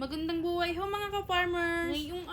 Magandang buhay ho mga ka-farmers! Ngayong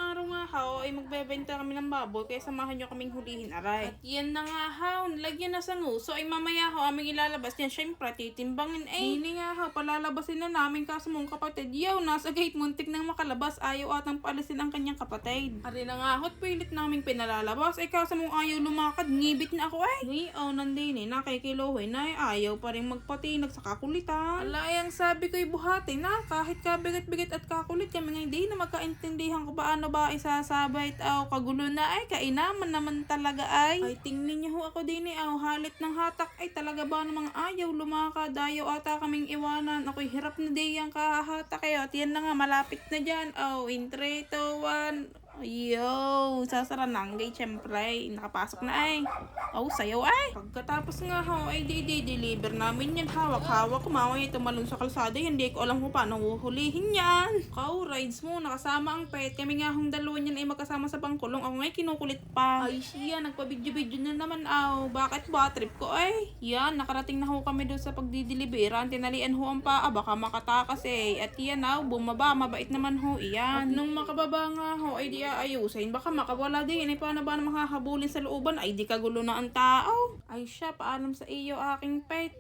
ay magbebenta kami ng baboy kaya samahan nyo kaming hulihin aray. At yan na nga ho, nilagyan na sa nguso ay mamaya ho aming ilalabas yan. Siyempre titimbangin ay. Hindi nga ho, palalabasin na namin kaso mong kapatid. Yaw, nasa gate muntik nang makalabas ayaw atang paalisin ang kanyang kapatid. Ari na nga ho, at pilit naming pinalalabas ay kaso mong ayaw lumakad. Ngibit na ako ay. Ngayon, nandin eh, nakikiluhoy na ay ayaw pa rin magpatinag sa kakulitan. Ala, ay ang sabi ko'y buhati na kahit kabigat-bigat at kakulit kami nga hindi na magkaintindihan ko paano ba isasabay at aw kagulo na ay kainaman naman talaga ay. Ay tingnan niyo ho ako din eh aw halit ng hatak ay talaga ba namang ayaw lumakad ayaw ata kaming iwanan ako'y hirap na di ang kahahatak kayo at yan na nga malapit na dyan aw in 3, 2, 1 Yo, sasara na ang gate, syempre. Nakapasok na ay. Oh, sayaw ay. Pagkatapos nga ho, ay di-deliver namin yan. Hawak-hawak, kumaway tumalon sa kalsada. Hindi ko alam kung paano huhulihin yan. Kau, rides mo, nakasama ang pet. Kami nga hong dalawa niyan ay magkasama sa pangkulong. Ako nga'y kinukulit pa. Ay, siya, nagpa-video-video na naman aw. Bakit ba? Trip ko ay. Yan, nakarating na ho kami doon sa pagdideliveran. Tinalian ho ang paa, baka makatakas eh. At yan aw, bumaba, mabait naman ho. Iyan. Nung makababa nga ho, ay di aayusin. Baka makawala din. Ay, paano ba naman hahabulin sa looban? Ay, di kagulo na ang tao. Ay, siya, paalam sa iyo aking pet.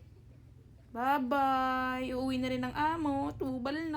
Bye-bye. Uuwi na rin ang amo. Tubal.